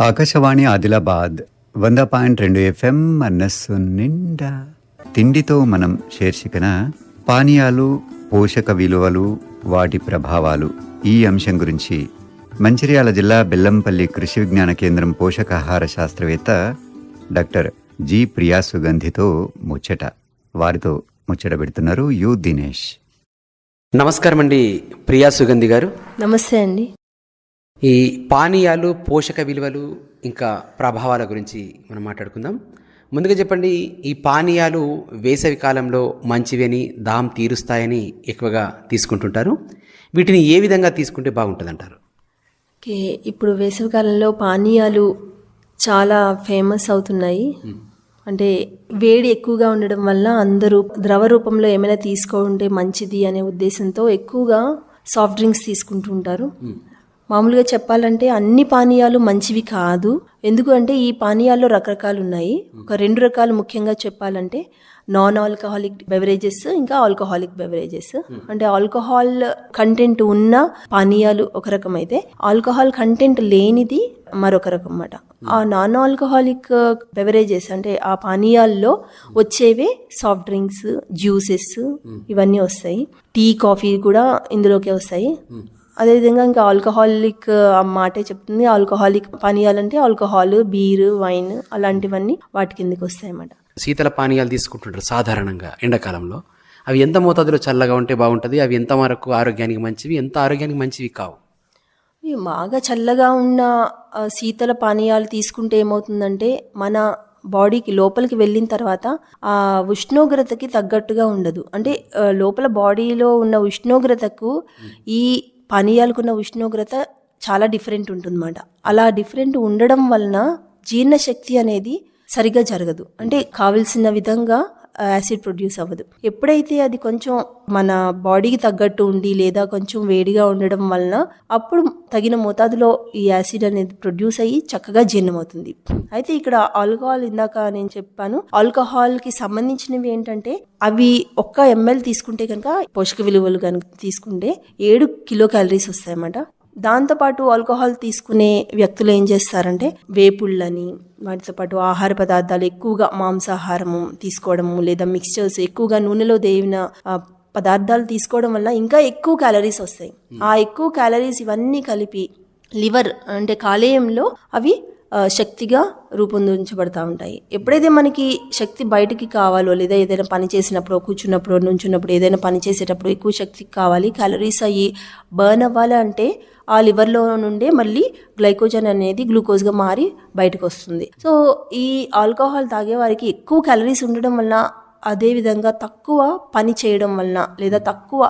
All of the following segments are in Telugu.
ఆకాశవాణి ఆదిలాబాద్ వంద పాయింట్ రెండు ఎఫ్ఎం మనస్సు నిండా. తిండితో మనం శీర్షికన పానీయాలు పోషక విలువలు వాటి ప్రభావాలు ఈ అంశం గురించి మంచిర్యాల జిల్లా బెల్లంపల్లి కృషి విజ్ఞాన కేంద్రం పోషకాహార శాస్త్రవేత్త డాక్టర్ జి ప్రియా సుగంధితో ముచ్చట. వారితో ముచ్చట పెడుతున్నారు యు దినేష్. నమస్కారం అండి ప్రియా సుగంధి గారు. నమస్తే అండి. ఈ పానీయాలు పోషక విలువలు ఇంకా ప్రభావాల గురించి మనం మాట్లాడుకుందాం. ముందుగా చెప్పండి ఈ పానీయాలు వేసవి కాలంలో మంచివని దాహం తీరుస్తాయని ఎక్కువగా తీసుకుంటుంటారు. వీటిని ఏ విధంగా తీసుకుంటే బాగుంటుందంటారు? ఓకే ఇప్పుడు వేసవికాలంలో పానీయాలు చాలా ఫేమస్ అవుతున్నాయి. అంటే వేడి ఎక్కువగా ఉండడం వల్ల అందరూ ద్రవ రూపంలో ఏమైనా తీసుకుంటే మంచిది అనే ఉద్దేశంతో ఎక్కువగా సాఫ్ట్ డ్రింక్స్ తీసుకుంటూ ఉంటారు. మామూలుగా చెప్పాలంటే అన్ని పానీయాలు మంచివి కాదు. ఎందుకు అంటే ఈ పానీయాల్లో రకరకాలు ఉన్నాయి ఒక రెండు రకాలు ముఖ్యంగా చెప్పాలంటే నాన్ ఆల్కహాలిక్ బెవరేజెస్ ఇంకా ఆల్కహాలిక్ బెవరేజెస్ అంటే ఆల్కహాల్ కంటెంట్ ఉన్న పానీయాలు ఒక రకం అయితే ఆల్కహాల్ కంటెంట్ లేనిది మరొక రకం అన్నమాట ఆ నాన్ ఆల్కహాలిక్ బెవరేజెస్ అంటే ఆ పానీయాల్లో వచ్చేవే సాఫ్ట్ డ్రింక్స్ జ్యూసెస్ ఇవన్నీ వస్తాయి. టీ కాఫీ కూడా ఇందులోకే వస్తాయి. అదేవిధంగా ఇంకా ఆల్కహాలిక్ మాటే చెప్తుంది. ఆల్కహాలిక్ పానీయాలంటే ఆల్కహాల్ బీర్ వైన్ అలాంటివన్నీ వాటి కిందకి వస్తాయి అన్నమాట శీతల పానీయాలు తీసుకుంటుంటారు సాధారణంగా ఎండాకాలంలో. అవి ఎంత మోతాదులో చల్లగా ఉంటే బాగుంటుంది? అవి ఎంత వరకు ఆరోగ్యానికి మంచివి? ఎంత ఆరోగ్యానికి మంచివి కావు? బాగా చల్లగా ఉన్న శీతల పానీయాలు తీసుకుంటే ఏమవుతుందంటే మన బాడీకి లోపలికి వెళ్ళిన తర్వాత ఆ ఉష్ణోగ్రతకి తగ్గట్టుగా ఉండదు. అంటే లోపల బాడీలో ఉన్న ఉష్ణోగ్రతకు ఈ పానీయాలకున్న ఉష్ణోగ్రత చాలా డిఫరెంట్ ఉంటుందన్నమాట. అలా డిఫరెంట్ ఉండడం వలన జీర్ణశక్తి అనేది సరిగా జరగదు. అంటే కావలసిన విధంగా యాసిడ్ ప్రొడ్యూస్ అవ్వదు. ఎప్పుడైతే అది కొంచెం మన బాడీకి తగ్గట్టు ఉండి లేదా కొంచెం వేడిగా ఉండడం వలన అప్పుడు తగిన మోతాదులో ఈ యాసిడ్ అనేది ప్రొడ్యూస్ అయ్యి చక్కగా జీర్ణమవుతుంది. అయితే ఇక్కడ ఆల్కహాల్ ఇందాక నేను చెప్పాను. ఆల్కహాల్కి సంబంధించినవి ఏంటంటే అవి ఒక్క ఎంఎల్ తీసుకుంటే కనుక పోషక విలువలు కనుక తీసుకుంటే ఏడు కిలో క్యాలరీస్ వస్తాయన్నమాట. దాంతోపాటు ఆల్కహాల్ తీసుకునే వ్యక్తులు ఏం చేస్తారంటే వేపుళ్ళని వాటితో పాటు ఆహార పదార్థాలు ఎక్కువగా మాంసాహారము తీసుకోవడము లేదా మిక్స్చర్స్ ఎక్కువగా నూనెలో దేవిన పదార్థాలు తీసుకోవడం వల్ల ఇంకా ఎక్కువ క్యాలరీస్ వస్తాయి. ఆ ఎక్కువ క్యాలరీస్ ఇవన్నీ కలిపి లివర్ అంటే కాలేయంలో అవి శక్తిగా రూపొందించబడతా ఉంటాయి. ఎప్పుడైతే మనకి శక్తి బయటికి కావాలో లేదా ఏదైనా పని చేసినప్పుడు కూర్చున్నప్పుడు నుంచున్నప్పుడు ఏదైనా పని చేసేటప్పుడు ఎక్కువ శక్తి కావాలి క్యాలరీస్ అయ్యి బర్న్ అవ్వాలి అంటే ఆ లివర్లో నుండే మళ్ళీ గ్లైకోజన్ అనేది గ్లూకోజ్గా మారి బయటకు వస్తుంది సో ఈ ఆల్కహాల్ తాగే వారికి ఎక్కువ క్యాలరీస్ ఉండడం వలన అదేవిధంగా తక్కువ పని చేయడం వలన లేదా తక్కువ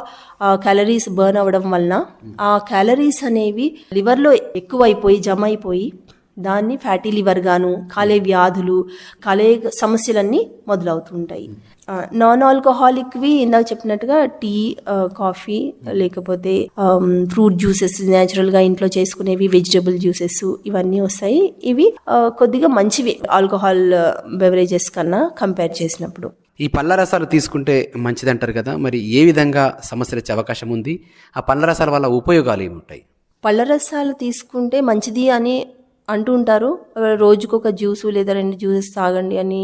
క్యాలరీస్ బర్న్ అవ్వడం వలన ఆ క్యాలరీస్ అనేవి లివర్లో ఎక్కువైపోయి జమ అయిపోయి దాన్ని ఫ్యాటీ లివర్ గాను కాలే వ్యాధులు కాలే సమస్యలన్నీ మొదలవుతుంటాయి. నాన్ ఆల్కహాలిక్వి ఇందాక చెప్పినట్టుగా టీ కాఫీ లేకపోతే ఫ్రూట్ జ్యూసెస్ న్యాచురల్గా ఇంట్లో చేసుకునేవి వెజిటబుల్ జ్యూసెస్ ఇవన్నీ వస్తాయి. ఇవి కొద్దిగా మంచివి ఆల్కహాల్ బెవరేజెస్ కన్నా కంపేర్ చేసినప్పుడు. ఈ పళ్ళ రసాలు తీసుకుంటే మంచిదంటారు కదా మరి ఏ విధంగా సమస్యలు వచ్చే అవకాశం ఉంది? ఆ పళ్ళ రసాల వల్ల ఉపయోగాలు ఏముంటాయి? పళ్ళ రసాలు తీసుకుంటే మంచిది అని అంటూ ఉంటారు. రోజుకు ఒక జ్యూసు లేదా రెండు జ్యూసెస్ తాగండి అని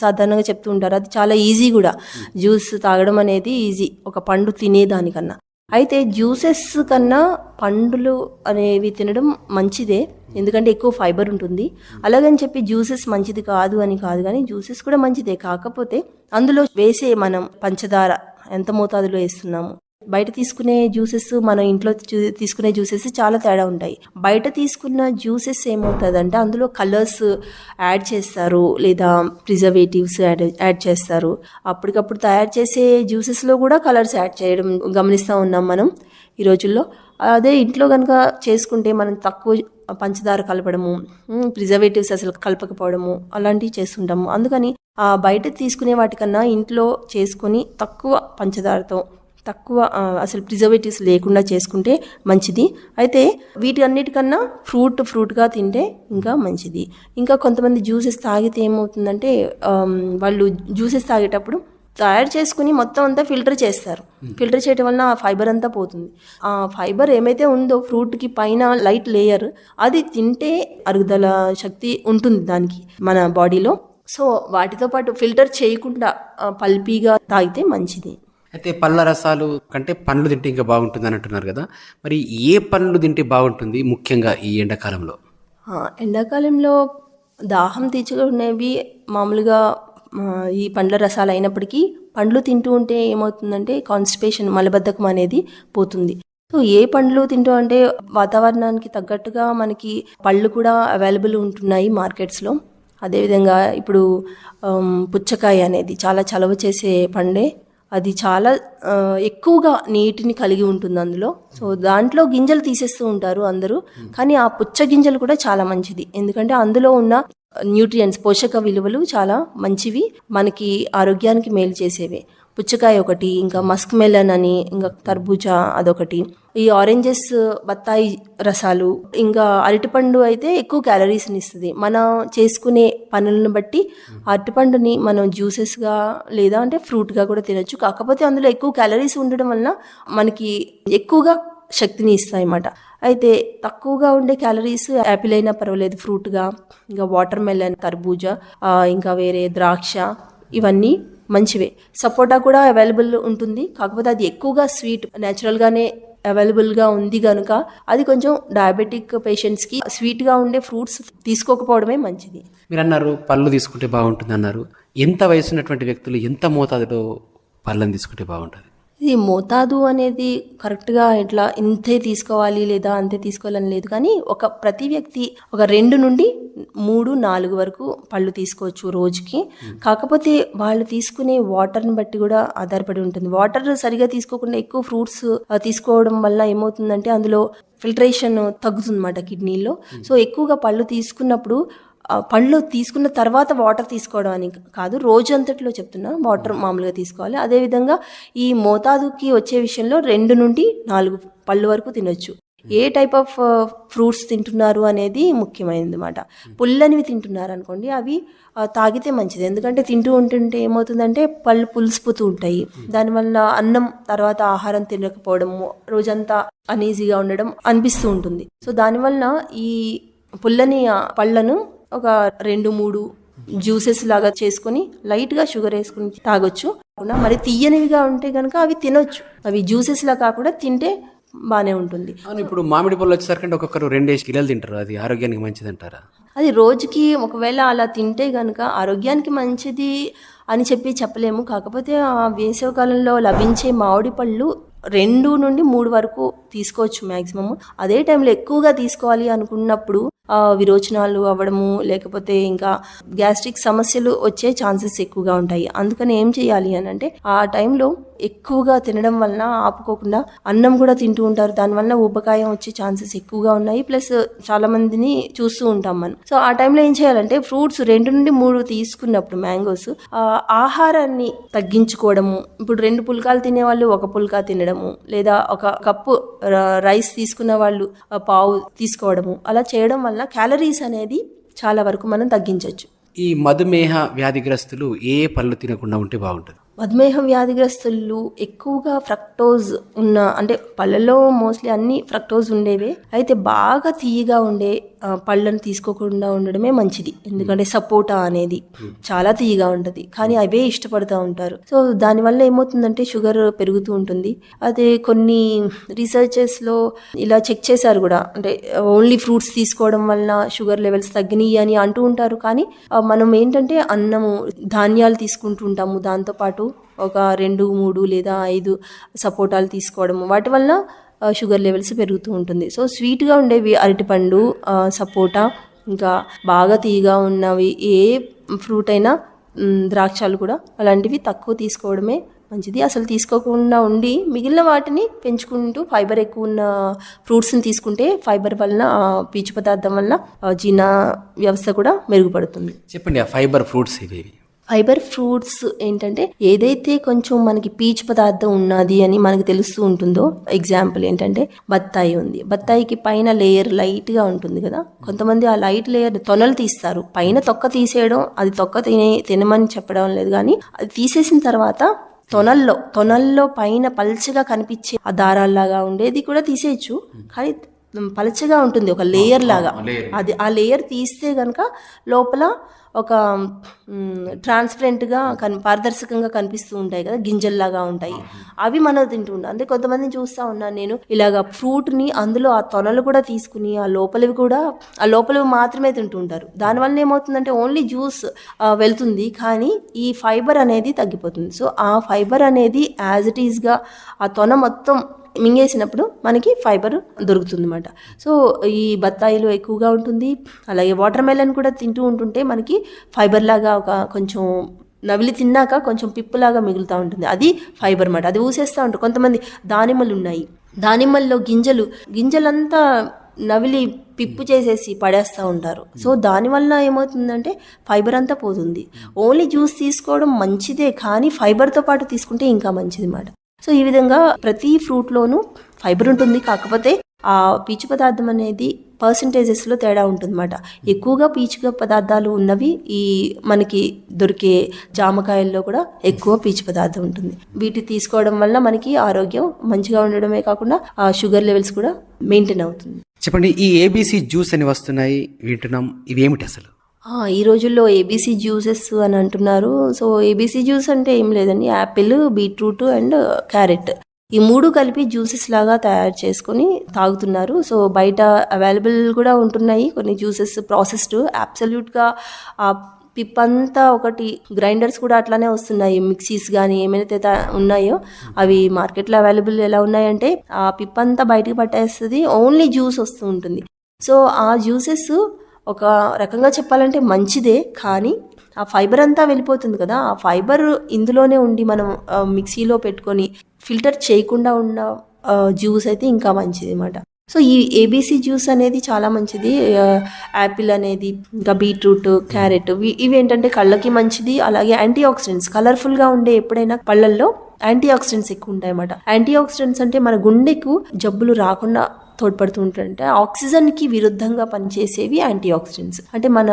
సాధారణంగా చెప్తూ ఉంటారు. అది చాలా ఈజీ కూడా. జ్యూస్ తాగడం అనేది ఈజీ. ఒక పండు తినేదానికన్నా. అయితే జ్యూసెస్ కన్నా పండులు అనేవి తినడం మంచిదే. ఎందుకంటే ఎక్కువ ఫైబర్ ఉంటుంది. అలాగని చెప్పి జ్యూసెస్ మంచిది కాదు అని కాదు. కానీ జ్యూసెస్ కూడా మంచిదే. కాకపోతే అందులో వేసే మనం పంచదార ఎంత మోతాదులో వేస్తున్నాము? బయట తీసుకునే జ్యూసెస్ మనం ఇంట్లో తీసుకునే జ్యూసెస్ చాలా తేడా ఉంటాయి. బయట తీసుకున్న జ్యూసెస్ ఏమవుతుందంటే అందులో కలర్స్ యాడ్ చేస్తారు లేదా ప్రిజర్వేటివ్స్ యాడ్ యాడ్ చేస్తారు. అప్పటికప్పుడు తయారు చేసే జ్యూసెస్లో కూడా కలర్స్ యాడ్ చేయడం గమనిస్తూ ఉన్నాం మనం ఈ రోజుల్లో. అదే ఇంట్లో కనుక చేసుకుంటే మనం తక్కువ పంచదార కలపడము ప్రిజర్వేటివ్స్ అసలు కలపకపోవడము అలాంటివి చేస్తుంటాము. అందుకని బయట తీసుకునే వాటికన్నా ఇంట్లో చేసుకొని తక్కువ పంచదారతో తక్కువ అసలు ప్రిజర్వేటివ్స్ లేకుండా చేసుకుంటే మంచిది. అయితే వీటి అన్నిటికన్నా ఫ్రూట్ ఫ్రూట్గా తింటే ఇంకా మంచిది. ఇంకా కొంతమంది జ్యూసెస్ తాగితే ఏమవుతుందంటే వాళ్ళు జ్యూసెస్ తాగేటప్పుడు తయారు చేసుకుని మొత్తం అంతా ఫిల్టర్ చేస్తారు. ఫిల్టర్ చేయడం వలన ఆ ఫైబర్ అంతా పోతుంది. ఆ ఫైబర్ ఏమైతే ఉందో ఫ్రూట్కి పైన లైట్ లేయర్ అది తింటే అరుగుదల శక్తి ఉంటుంది దానికి మన బాడీలో సో వాటితో పాటు ఫిల్టర్ చేయకుండా పల్పీగా తాగితే మంచిది. అయితే పళ్ళ రసాలు కంటే పండ్లు తింటే ఇంకా బాగుంటుంది అని అంటున్నారు కదా. మరి ఏ పండ్లు తింటే బాగుంటుంది ముఖ్యంగా ఈ ఎండాకాలంలో? ఎండాకాలంలో దాహం తీర్చుకునేవి మామూలుగా ఈ పండ్ల రసాలు అయినప్పటికీ పండ్లు తింటూ ఉంటే ఏమవుతుందంటే కాన్స్టిపేషన్ మలబద్ధకం అనేది పోతుంది. సో ఏ పండ్లు తింటూ అంటే వాతావరణానికి తగ్గట్టుగా మనకి పళ్ళు కూడా అవైలబుల్ ఉంటున్నాయి మార్కెట్స్లో. అదేవిధంగా ఇప్పుడు పుచ్చకాయ అనేది చాలా చలవ చేసే పండే అది చాలా ఎక్కువగా నీటిని కలిగి ఉంటుంది అందులో. సో దాంట్లో గింజలు తీసేస్తూ ఉంటారు అందరూ. కానీ ఆ పుచ్చ గింజలు కూడా చాలా మంచిది. ఎందుకంటే అందులో ఉన్న న్యూట్రియంట్స్ పోషక విలువలు చాలా మంచివి. మనకి ఆరోగ్యానికి మేలు చేసేవి. పుచ్చకాయ ఒకటి ఇంకా మస్క్ మెలన్ అని ఇంకా తర్బూజా అదొకటి. ఈ ఆరెంజెస్ బత్తాయి రసాలు ఇంకా అరటిపండు అయితే ఎక్కువ క్యాలరీస్ని ఇస్తుంది. మనం చేసుకునే పనులను బట్టి అరటిపండుని మనం జ్యూసెస్గా లేదా అంటే ఫ్రూట్గా కూడా తినొచ్చు. కాకపోతే అందులో ఎక్కువ క్యాలరీస్ ఉండడం వలన మనకి ఎక్కువగా శక్తిని ఇస్తాయి అన్నమాట. అయితే తక్కువగా ఉండే క్యాలరీస్ యాపిల్ అయినా పర్వాలేదు ఫ్రూట్గా ఇంకా వాటర్ మెలన్ తర్బూజా ఇంకా వేరే ద్రాక్ష ఇవన్నీ మంచివే. సపోటా కూడా అవైలబుల్ ఉంటుంది. కాకపోతే అది ఎక్కువగా స్వీట్ న్యాచురల్గానే అవైలబుల్గా ఉంది కనుక అది కొంచెం డయాబెటిక్ పేషెంట్స్కి స్వీట్గా ఉండే ఫ్రూట్స్ తీసుకోకపోవడమే మంచిది. మీరు అన్నారు పళ్ళు తీసుకుంటే బాగుంటుంది అన్నారు. ఎంత వయసు ఉన్నటువంటి వ్యక్తులు ఎంత మోతాదులో పళ్ళని తీసుకుంటే బాగుంటుంది? ఇది మోతాదు అనేది కరెక్ట్గా ఇట్లా ఇంతే తీసుకోవాలి లేదా అంతే తీసుకోవాలని లేదు. కానీ ఒక ప్రతి వ్యక్తి ఒక రెండు నుండి మూడు నాలుగు వరకు పళ్ళు తీసుకోవచ్చు రోజుకి. కాకపోతే వాళ్ళు తీసుకునే వాటర్ని బట్టి కూడా ఆధారపడి ఉంటుంది. వాటర్ సరిగా తీసుకోకుండా ఎక్కువ ఫ్రూట్స్ తీసుకోవడం వల్ల ఏమవుతుందంటే అందులో ఫిల్టరేషన్ తగ్గుతుందన్నమాట కిడ్నీలో సో ఎక్కువగా పళ్ళు తీసుకున్నప్పుడు పళ్ళు తీసుకున్న తర్వాత వాటర్ తీసుకోవడం అని కాదు రోజంతట్లో చెప్తున్నా వాటర్ మామూలుగా తీసుకోవాలి. అదేవిధంగా ఈ మోతాదుకి వచ్చే విషయంలో రెండు నుండి నాలుగు పళ్ళు వరకు తినొచ్చు. ఏ టైప్ ఆఫ్ ఫ్రూట్స్ తింటున్నారు అనేది ముఖ్యమైనది అనమాట పుల్లనివి తింటున్నారు అనుకోండి అవి తాగితే మంచిది. ఎందుకంటే తింటూ ఉంటుంటే ఏమవుతుందంటే పళ్ళు పులిసిపోతూ ఉంటాయి. దానివల్ల అన్నం తర్వాత ఆహారం తినకపోవడము రోజంతా అనీజీగా ఉండడం అనిపిస్తూ ఉంటుంది. సో దానివల్ల ఈ పుల్లని పళ్ళను ఒక రెండు మూడు జ్యూసెస్ లాగా చేసుకొని లైట్గా షుగర్ వేసుకుని తాగొచ్చు. కాకుండా మరి తీయనివిగా ఉంటే కనుక అవి తినొచ్చు. అవి జ్యూసెస్ లా కాకుండా తింటే బాగానే ఉంటుంది. ఇప్పుడు మామిడి పళ్ళు వచ్చేసరికి ఒక్కొక్కరు రెండేసి కిలోలు తింటారు. అది ఆరోగ్యానికి మంచిది అంటారా అది రోజుకి ఒకవేళ అలా తింటే కనుక ఆరోగ్యానికి మంచిది అని చెప్పి చెప్పలేము. కాకపోతే ఆ వేసవి కాలంలో లభించే మామిడి పళ్ళు రెండు నుండి మూడు వరకు తీసుకోవచ్చు మ్యాక్సిమం అదే టైంలో ఎక్కువగా తీసుకోవాలి అనుకున్నప్పుడు విరోచనాలు అవ్వడము లేకపోతే ఇంకా గ్యాస్ట్రిక్ సమస్యలు వచ్చే ఛాన్సెస్ ఎక్కువగా ఉంటాయి. అందుకని ఏం చేయాలి అని అంటే ఆ టైంలో ఎక్కువగా తినడం వలన ఆపుకోకుండా అన్నం కూడా తింటూ ఉంటారు. దానివల్ల ఊబకాయం వచ్చే ఛాన్సెస్ ఎక్కువగా ఉన్నాయి. ప్లస్ చాలా మందిని చూస్తూ ఉంటాం మనం. సో ఆ టైంలో ఏం చేయాలంటే ఫ్రూట్స్ రెండు నుండి మూడు తీసుకున్నప్పుడు మ్యాంగోస్ ఆహారాన్ని తగ్గించుకోవడము. ఇప్పుడు రెండు పుల్కాలు తినే వాళ్ళు ఒక పుల్కా తినడము. లేదా ఒక కప్పు రైస్ తీసుకున్న వాళ్ళు పావు తీసుకోవడము. అలా చేయడం వల్ల క్యాలరీస్ అనేది చాలా వరకు మనం తగ్గించవచ్చు ఈ మధుమేహ వ్యాధిగ్రస్తులు ఏ పళ్ళు తినకుండా ఉంటే బాగుంటుంది? మధుమేహం వ్యాధిగ్రస్తులు ఎక్కువగా ఫ్రక్టోజ్ ఉన్న అంటే పళ్ళలో మోస్ట్లీ అన్ని ఫ్రక్టోజ్ ఉండేవే. అయితే బాగా తీయగా ఉండే పళ్ళను తీసుకోకుండా ఉండడమే మంచిది. ఎందుకంటే సపోటా అనేది చాలా తీయగా ఉంటుంది. కానీ అవే ఇష్టపడుతూ ఉంటారు. సో దానివల్ల ఏమవుతుందంటే షుగర్ పెరుగుతూ ఉంటుంది. అదే కొన్ని రీసెర్చెస్లో ఇలా చెక్ చేశారు కూడా. అంటే ఓన్లీ ఫ్రూట్స్ తీసుకోవడం వలన షుగర్ లెవెల్స్ తగ్గినాయి అని అంటూ ఉంటారు. కానీ మనం ఏంటంటే అన్నము ధాన్యాలు తీసుకుంటూ ఉంటాము. దాంతోపాటు ఒక రెండు మూడు లేదా ఐదు సపోటాలు తీసుకోవడము వాటి వల్ల షుగర్ లెవెల్స్ పెరుగుతూ ఉంటుంది. సో స్వీట్గా ఉండేవి అరటిపండు సపోటా ఇంకా బాగా తీయగా ఉన్నవి ఏ ఫ్రూట్ అయినా ద్రాక్షాలు కూడా అలాంటివి తక్కువ తీసుకోవడమే మంచిది. అసలు తీసుకోకుండా ఉండి మిగిలిన వాటిని పెంచుకుంటూ ఫైబర్ ఎక్కువ ఉన్న ఫ్రూట్స్ని తీసుకుంటే ఫైబర్ వలన పీచు పదార్థం వల్ల జీర్ణ వ్యవస్థ కూడా మెరుగుపడుతుంది. చెప్పండి ఆ ఫైబర్ ఫ్రూట్స్ ఇవి ఫైబర్ ఫ్రూట్స్ ఏంటంటే ఏదైతే కొంచెం మనకి పీచు పదార్థం ఉన్నది అని మనకు తెలుస్తూ ఉంటుందో ఎగ్జాంపుల్ ఏంటంటే బత్తాయి ఉంది. బత్తాయికి పైన లేయర్ లైట్గా ఉంటుంది కదా. కొంతమంది ఆ లైట్ లేయర్ తొనలు తీస్తారు. పైన తొక్క తీసేయడం అది తొక్క తినే తినమని చెప్పడం లేదు కానీ అది తీసేసిన తర్వాత తొనల్లో తొనల్లో పైన పల్చగా కనిపించే ఆ దారాల్లాగా ఉండేది కూడా తీసేయచ్చు. కానీ పలచగా ఉంటుంది ఒక లేయర్ లాగా. అది ఆ లేయర్ తీస్తే గనక లోపల ఒక ట్రాన్స్పరెంట్గా కన్ పారదర్శకంగా కనిపిస్తూ ఉంటాయి కదా గింజల్లాగా ఉంటాయి. అవి మనం తింటూ ఉంటాం అంటే కొంతమంది చూస్తూ ఉన్నాను నేను ఇలాగ ఫ్రూట్ని అందులో ఆ తొనలు కూడా తీసుకుని ఆ లోపలివి కూడా ఆ లోపలివి మాత్రమే తింటూ ఉంటారు. దానివల్ల ఏమవుతుందంటే ఓన్లీ జ్యూస్ వెళ్తుంది కానీ ఈ ఫైబర్ అనేది తగ్గిపోతుంది. సో ఆ ఫైబర్ అనేది యాజ్ ఇట్ ఈస్గా ఆ తొన మొత్తం మింగేసినప్పుడు మనకి ఫైబర్ దొరుకుతుంది అనమాట సో ఈ బత్తాయిలో ఎక్కువగా ఉంటుంది. అలాగే వాటర్ మెలన్ కూడా తింటూ ఉంటుంటే మనకి ఫైబర్ లాగా ఒక కొంచెం నవిలి తిన్నాక కొంచెం పిప్పులాగా మిగులుతూ ఉంటుంది. అది ఫైబర్ మాట అది ఊసేస్తూ ఉంటుంది కొంతమంది దానిమ్మలు ఉన్నాయి. దానిమ్మల్లో గింజలు గింజలంతా నవిలి పిప్పు చేసేసి పడేస్తూ ఉంటారు. సో దానివల్ల ఏమవుతుందంటే ఫైబర్ అంతా పోతుంది. ఓన్లీ జ్యూస్ తీసుకోవడం మంచిదే కానీ ఫైబర్తో పాటు తీసుకుంటే ఇంకా మంచిది అన్నమాట. సో ఈ విధంగా ప్రతి ఫ్రూట్లోనూ ఫైబర్ ఉంటుంది. కాకపోతే ఆ పీచు పదార్థం అనేది పర్సంటేజెస్లో తేడా ఉంటుందన్నమాట. ఎక్కువగా పీచు పదార్థాలు ఉన్నవి ఈ మనకి దొరికే జామకాయల్లో కూడా ఎక్కువ పీచు పదార్థం ఉంటుంది. వీటి తీసుకోవడం వల్ల మనకి ఆరోగ్యం మంచిగా ఉండడమే కాకుండా ఆ షుగర్ లెవెల్స్ కూడా మెయింటైన్ అవుతుంది. చెప్పండి ఈ ఏబీసీ జ్యూస్ అని వస్తున్నాయి వింటున్నాం. ఇవి ఏమిటి అసలు? ఈ రోజుల్లో ఏబీసీ జ్యూసెస్ అని అంటున్నారు. సో ఏబీసీ జ్యూస్ అంటే ఏం లేదండి. Apple beetroot and carrot. ఈ మూడు కలిపి జ్యూసెస్ లాగా తయారు చేసుకొని తాగుతున్నారు. సో బయట అవైలబుల్ కూడా ఉంటున్నాయి. కొన్ని జ్యూసెస్ ప్రాసెస్డ్. అబ్సల్యూట్గా ఆ పిప్ అంతా ఒకటి గ్రైండర్స్ కూడా అట్లానే వస్తున్నాయి. మిక్సీస్ కానీ ఏమైతే ఉన్నాయో అవి మార్కెట్లో అవైలబుల్ ఎలా ఉన్నాయంటే ఆ పిప్ అంతా బయటకు పట్టేస్తుంది. ఓన్లీ జ్యూస్ వస్తూ ఉంటుంది. సో ఆ జ్యూసెస్ ఒక రకంగా చెప్పాలంటే మంచిదే కానీ ఆ ఫైబర్ అంతా వెళ్ళిపోతుంది కదా. ఆ ఫైబర్ ఇందులోనే ఉండి మనం మిక్సీలో పెట్టుకొని ఫిల్టర్ చేయకుండా ఉన్న జ్యూస్ అయితే ఇంకా మంచిది అనమాట సో ఈ ఏబీసీ జ్యూస్ అనేది చాలా మంచిది. యాపిల్ అనేది ఇంకా బీట్రూట్ క్యారెట్ ఇవి- ఇవి ఏంటంటే కళ్ళకి మంచిది. అలాగే యాంటీ ఆక్సిడెంట్స్ కలర్ఫుల్గా ఉండే ఎప్పుడైనా పళ్ళల్లో యాంటీ ఆక్సిడెంట్స్ ఎక్కువ ఉంటాయి అన్నమాట యాంటీ ఆక్సిడెంట్స్ అంటే మన గుండెకు జబ్బులు రాకుండా తోడ్పడుతూ ఉంటాయంటే ఆక్సిజన్కి విరుద్ధంగా పనిచేసేవి యాంటీ ఆక్సిడెంట్స్ అంటే మన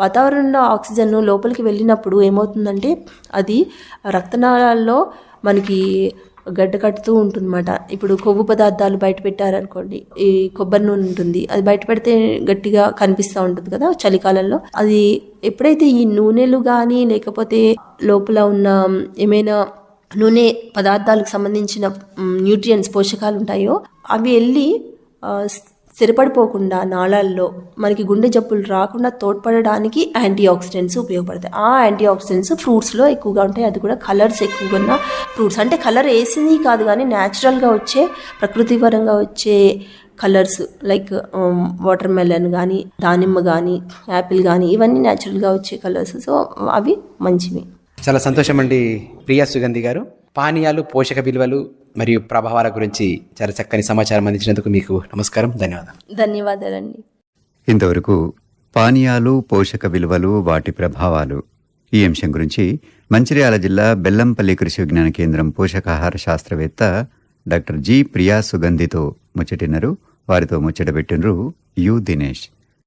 వాతావరణంలో ఆక్సిజన్ లోపలికి వెళ్ళినప్పుడు ఏమవుతుందంటే అది రక్తనాళాల్లో మనకి గడ్డ కట్టుతూ ఉంటుందన్నమాట. ఇప్పుడు కొవ్వు పదార్థాలు బయట పెట్టారనుకోండి ఈ కొబ్బరి నూనె ఉంటుంది అది బయట పెడితే గట్టిగా కనిపిస్తూ ఉంటుంది కదా చలికాలంలో. అది ఎప్పుడైతే ఈ నూనెలు కానీ లేకపోతే లోపల ఉన్న ఏమైనా నూనె పదార్థాలకు సంబంధించిన న్యూట్రియన్స్ పోషకాలు ఉంటాయో అవి వెళ్ళి స్థిరపడిపోకుండా నాళాల్లో మనకి గుండె జబ్బులు రాకుండా తోడ్పడడానికి యాంటీ ఆక్సిడెంట్స్ ఉపయోగపడతాయి. ఆ యాంటీ ఆక్సిడెంట్స్ ఫ్రూట్స్లో ఎక్కువగా ఉంటాయి. అది కూడా కలర్స్ ఎక్కువగా ఉన్న ఫ్రూట్స్. అంటే కలర్ వేసింది కాదు కానీ న్యాచురల్గా వచ్చే ప్రకృతి పరంగా వచ్చే కలర్స్ లైక్ వాటర్ మెలన్ కానీ దానిమ్మ కానీ యాపిల్ కానీ ఇవన్నీ న్యాచురల్గా వచ్చే కలర్స్. సో అవి మంచివి. చాలా సంతోషం అండి ప్రియా సుగంధి గారు. పానీయాలు పోషక విలువలు మరియు ప్రభావాల గురించి చాలా చక్కని సమాచారం అందించినందుకు మీకు నమస్కారం ధన్యవాదాలు. ధన్యవాదాలండి. ఇంతవరకు పానీయాలు పోషక విలువలు వాటి ప్రభావాలు ఈ అంశం గురించి మంచిర్యాల జిల్లా బెల్లంపల్లి కృషి విజ్ఞాన కేంద్రం పోషకాహార శాస్త్రవేత్త డాక్టర్ జి ప్రియా సుగంధితో ముచ్చటినరు వారితో ముచ్చటబెట్టినరు యు దినేష్.